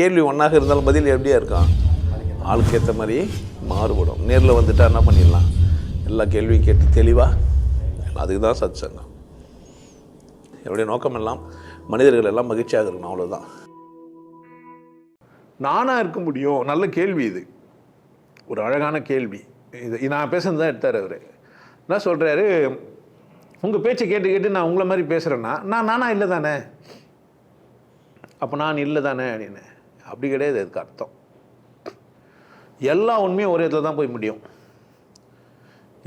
கேள்வி ஒன்றாக இருந்தாலும் பதில் எப்படியா இருக்கான் ஆளுக்கு ஏற்ற மாதிரி மாறுபடும். நேரில் வந்துட்டா என்ன பண்ணிடலாம்? எல்லா கேள்வியும் கேட்டு தெளிவாக அதுக்கு தான் சத் சங்கம் என்னுடைய நோக்கம் எல்லாம் மனிதர்கள் எல்லாம் மகிழ்ச்சியாக இருக்கணும் அவ்வளோதான் நானாக இருக்க முடியும்? நல்ல கேள்வி இது. ஒரு அழகான கேள்வி. இது நான் பேசுனது தான் எடுத்தார் அவர். என்ன சொல்கிறாரு உங்கள் பேச்சை கேட்டு கேட்டு நான் உங்களை மாதிரி பேசுகிறேன்னா நான் நானா இல்லை தானே அப்போ நான் இல்லை தானே அப்படின்னு. அப்படி கிடையாது அதுக்கு அர்த்தம். எல்லா உண்மையும் ஒரே இடத்துல தான் போய் முடியும்.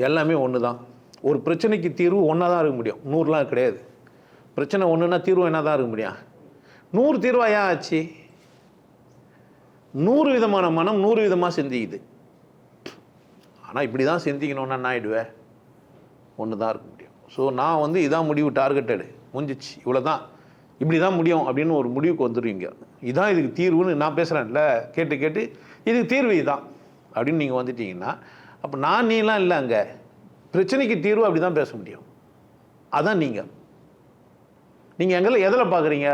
எல்லாமே ஒன்று தான். ஒரு பிரச்சனைக்கு தீர்வு ஒன்றா தான் இருக்க முடியும். நூறுலாம் கிடையாது. பிரச்சனை ஒன்றுனா தீர்வு என்ன தான் இருக்க முடியும்? நூறு தீர்வா ஏன் ஆச்சு? நூறு விதமான மனம் நூறு விதமாக சிந்திக்குது. ஆனால் இப்படி தான் சிந்திக்கணும்னா நான் ஆயிடுவேன் ஒன்று தான் இருக்க முடியும். ஸோ நான் வந்து இதான் முடிவு டார்கெட்டடு முடிஞ்சிச்சு. இவ்வளோ தான் இப்படி தான் முடியும் அப்படின்னு ஒரு முடிவுக்கு வந்துடுவீங்க இதான் இதுக்கு தீர்வுன்னு நான் பேசுகிறேன்ல கேட்டு கேட்டு இதுக்கு தீர்வு இதுதான் அப்படின்னு நீங்கள் வந்துட்டீங்கன்னா அப்போ நான் நீலாம் இல்லை அங்கே. பிரச்சனைக்கு தீர்வு அப்படி தான் பேச முடியும். அதான் நீங்கள் நீங்கள் எங்களை எதில் பார்க்குறீங்க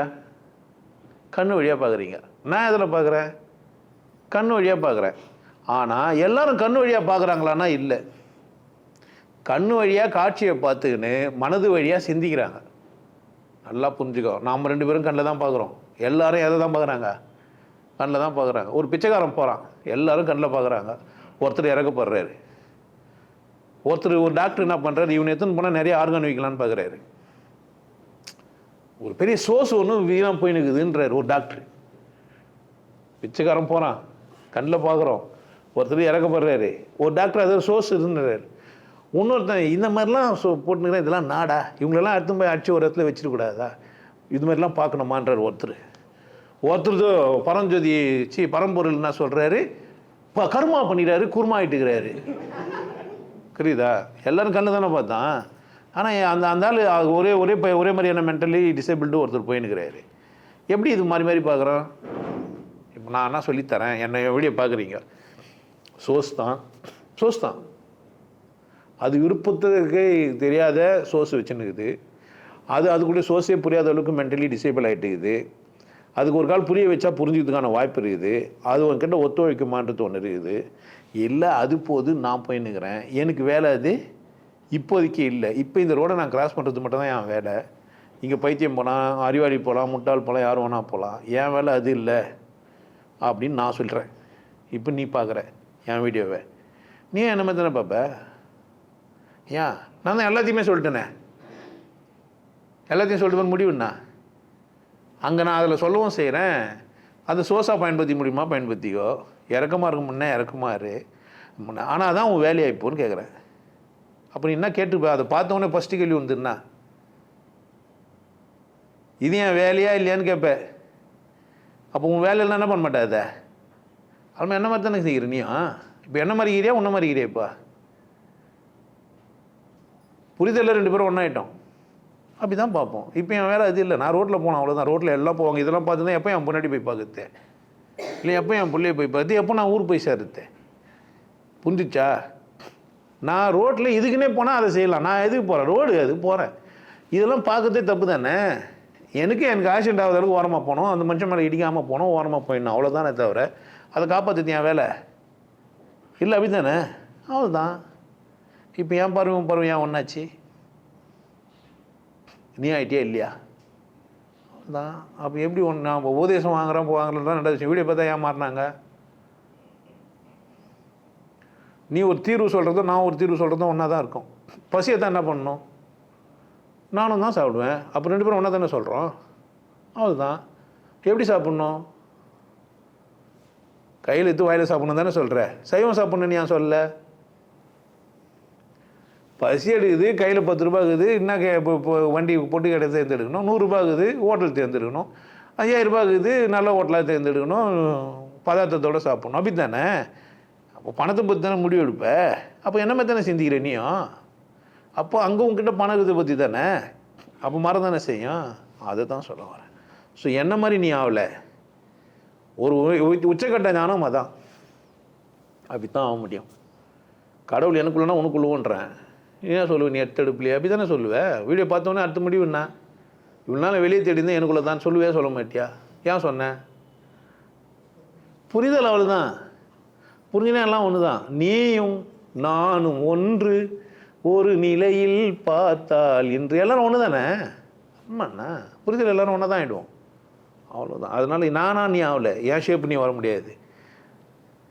கண்ணு வழியாக பார்க்குறீங்க நான் எதில் பார்க்குறேன் கண்ணு வழியாக பார்க்குறேன் ஆனால் எல்லோரும் கண்ணு வழியாக பார்க்குறாங்களான்னா இல்லை. கண்ணு வழியாக காட்சியை பார்த்துக்கின்னு மனது வழியாக சிந்திக்கிறாங்க. நல்லா புரிஞ்சுக்கோ. நாம் ரெண்டு பேரும் கண்ணில் தான் பார்க்குறோம் எல்லாரும் எதை தான் பார்க்குறாங்க? கண்ணில் தான் பார்க்குறாங்க. ஒரு பிச்சைக்காரன் போகிறான் எல்லாரும் கண்ணில் பார்க்குறாங்க. ஒருத்தர் இறக்கப்படுறாரு. ஒருத்தர் ஒரு டாக்டர் என்ன பண்ணுறாரு இவனை எத்தனை போனால் நிறைய ஆர்கான் வைக்கலான்னு பார்க்குறாரு. ஒரு பெரிய சோர்ஸ் ஒன்று வீணாக போய் நிற்குதுன்றார் ஒரு டாக்டர். பிச்சைக்காரன் போகிறான் கண்ணில் பார்க்குறோம். ஒருத்தர் இறக்கப்படுறாரு. ஒரு டாக்டர் அது சோர்ஸ் இருந்துறாரு இன்னொருத்தன் இந்த மாதிரிலாம் சோ போட்டுனுக்கிறேன். இதெல்லாம் நாடா. இவங்களெல்லாம் எடுத்து போய் அடிச்சு ஒரு இடத்துல வச்சிடக்கூடாதா? இது மாதிரிலாம் பார்க்கணுமான்றார் ஒருத்தர். ஒருத்தர் பரஞ்சோதி சி பரம்பொருள் என்ன சொல்கிறாரு இப்போ கர்மா பண்ணிடுறாரு குருமா ஆயிட்டுக்கிறாரு புரியுதா? எல்லோரும் கண்ணு தானே பார்த்தான். ஆனால் அந்த அந்த ஆள் ஒரே ஒரே ப- ஒரே மாதிரியான மென்டலி டிசேபிள்டு ஒருத்தர் போயின்னுக்கிறாரு. எப்படி இது மாதிரி மாறி பார்க்குறோம்? இப்போ நான் என்ன சொல்லித்தரேன்? என்னை எப்படியே பார்க்குறீங்க. சோஸ் தான். சோஸ் தான். அது விருப்பத்துக்கு தெரியாத சோர்ஸ் வச்சுன்னுக்குது. அது அதுக்குள்ளே சோர்ஸே புரியாத அளவுக்கு மென்டலி டிசேபிள் ஆகிட்டுக்குது அதுக்கு ஒரு கால் புரிய வச்சா புரிஞ்சுக்கிறதுக்கான வாய்ப்பு இருக்குது. அது உன்கிட்ட ஒத்துழைக்குமான்றது ஒன்று இருக்குது. இல்லை அது போது நான் போயின்னுக்கிறேன் எனக்கு வேலை அது. இப்போதைக்கு இல்லை. இப்போ இந்த ரோடை நான் கிராஸ் பண்ணுறது மட்டும் தான் என் வேலை. இங்கே பைத்தியம் போகலாம் அறிவாளி போகலாம் முட்டாள் போகலாம் யார் வேணால் போகலாம் என் வேலை அது இல்லை. அப்படின்னு நான் சொல்கிறேன் இப்போ நீ பார்க்குற என் வீடியோவை. நீ என்ன மாதிரி தானே பார்ப்ப ஏன்? நான் தான் எல்லாத்தையுமே சொல்லிட்டேனே. எல்லாத்தையும் சொல்லிட்டு முடிவுண்ணா அங்கே நான் அதில் சொல்லவும் செய்கிறேன் அது சோஸாக பயன்படுத்தி முடியுமா? பயன்படுத்திக்கோ. இறக்கமாக இருக்கும் முன்னே இறக்கமாக இரு. ஆனால் தான் உன் வேலையாக இப்போன்னு கேட்குறேன் அப்போ நீ என்ன கேட்டுப்பா? அதை பார்த்தோன்னே ஃபஸ்ட்டு கேள்வி வந்துருண்ணா இது என் வேலையா இல்லையான்னு கேட்பேன் அப்போ உன் வேலையெல்லாம் என்ன பண்ண மாட்டா அதை? அவன் என்ன மாதிரி தானே செய்கிற நீயும்? இப்போ என்ன மாதிரிக்கிறியா உன்ன மாதிரிக்கிறியா இப்போ? புரிதலில் ரெண்டு பேரும் ஒன்றாயிட்டோம் அப்படி தான் பார்ப்போம். இப்போ என் வேலை அது இல்லை. நான் ரோட்டில் போனேன் அவ்வளோதான் ரோட்டில் எல்லாம் போவாங்க. இதெல்லாம் பார்த்து தான் எப்போ என் முன்னாடி போய் பார்க்குறது? இல்லை எப்போ என் பிள்ளைய போய் பார்த்து எப்போ நான் ஊர் போய் சேர்றது? புரிஞ்சிச்சா? நான் ரோட்டில் இதுக்குன்னே போனால் அதை செய்யலாம். நான் எதுக்கு போகிறேன் ரோடு அது போகிறேன் இதெல்லாம் பார்க்கறதே தப்பு தானே? எனக்கு எனக்கு ஆக்சிடென்ட் ஆகுற அளவுக்கு ஓரமாக போகணும். அந்த மனுஷன் மேலே இடிக்காமல் போனோம் ஓரமாக போயிடணும். அவ்வளோதானே தவிர அதை காப்பாற்றுது என் வேலை. இல்லை அப்படி தானே அவ்வளோதான் இப்போ ஏன் பருவம் பருவம் ஏன் ஒன்றாச்சு நீ ஆகிட்டியா இல்லையா? தான் அப்போ எப்படி ஒன்று நான் இப்போ உபதேசம் வாங்குறேன் வாங்குறேன் தான் நடந்துச்சு வீடியோ பார்த்தா ஏன் நீ ஒரு தீர்வு சொல்கிறதும் நான் ஒரு தீர்வு சொல்கிறதும் ஒன்றா தான் இருக்கும். பசியை தான் என்ன பண்ணணும்? நானும் தான் சாப்பிடுவேன். அப்போ ரெண்டு பேரும் ஒன்றா தானே சொல்கிறோம் அவ்வளோதான் எப்படி சாப்பிட்ணும்? கையில் எடுத்து வாயில் சாப்பிட்ணும் தானே சொல்கிற சைவம் சாப்பிட்ணுன்னு ஏன் சொல்லலை பசி எடுக்குது கையில் பத்து ரூபா இருக்குது என்ன கே இப்போ இப்போ வண்டி பொட்டு கடை தேர்ந்தெடுக்கணும் நூறுரூபா இருக்குது ஹோட்டல் தேர்ந்தெடுக்கணும் ஐயாயிரம் ரூபா இருக்குது நல்ல ஹோட்டலாக தேர்ந்தெடுக்கணும் பதார்த்தத்தோடு சாப்பிடணும். அப்படி தானே அப்போ பணத்தை பற்றி தானே முடிவு எடுப்ப? அப்போ என்ன மாதிரி தானே சிந்திக்கிற நீயும்? அப்போ அங்கே உங்ககிட்ட பணம் இருக்கிறத பற்றி தானே? அப்போ மரம் தானே செய்யும்? அதை தான் சொல்ல வரேன். ஸோ என்ன மாதிரி நீ ஆகலை ஒரு உச்சக்கட்ட ஞானம் அதான். அப்படித்தான் ஆக முடியும். கடவுள் எனக்குள்ளனா உனக்குள்ளவோன்றேன். ஏன் சொல்லுவேன் நீ எடுத்தெடுப்பிலையே? அப்படி தானே சொல்லுவேன் வீடியோ பார்த்தோன்னே அடுத்த முடிவு என்ன? இவ்வளோ நாள் வெளியே தேடி இருந்தால் எனக்குள்ள தான் சொல்லுவே சொல்ல மாட்டியா? ஏன் சொன்னேன் புரிதல் அவ்வளோதான் புரிஞ்சுனா எல்லாம் ஒன்று தான் நீயும் நானும் ஒன்று ஒரு நிலையில் பார்த்தால் இன்று. எல்லாரும் ஒன்று தானே ஆமாண்ணா புரிதல் எல்லாரும் ஒன்றா தான் ஆகிடுவோம் அவ்வளோதான் அதனால நானா நீ ஆகல என் ஷேப் நீ வர முடியாது.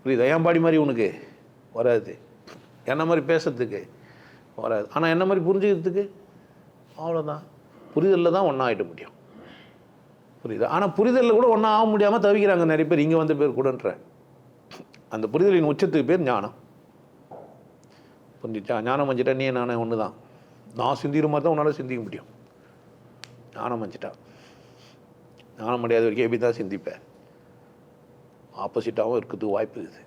புரியுதா? என் பாடி மாதிரி உனக்கு வராது. என்ன மாதிரி பேசுறதுக்கு? வராது. ஆனால் என்ன மாதிரி புரிஞ்சுக்கிறதுக்கு? அவ்வளோதான் புரிதலில் தான் ஒன்றா ஆகிட முடியும். புரியுது? ஆனால் புரிதலில் கூட ஒன்றா ஆக முடியாமல் தவிக்கிறாங்க நிறைய பேர். இங்கே வந்த பேர் கூடன்ற. அந்த புரிதலின் உச்சத்துக்கு பேர் ஞானம். புரிஞ்சிச்சா? ஞானம் வஞ்சிட்டா நீ நானே ஒன்று தான் நான் சிந்திக்கிற மாதிரி தான் உன்னால் சிந்திக்க முடியும். ஞானம் வஞ்சிட்டா. ஞானம் முடியாத வரைக்கும் எப்படி தான் சிந்திப்பேன் ஆப்போசிட்டாகவும் இருக்கிறதுக்கு வாய்ப்பு இருக்குது.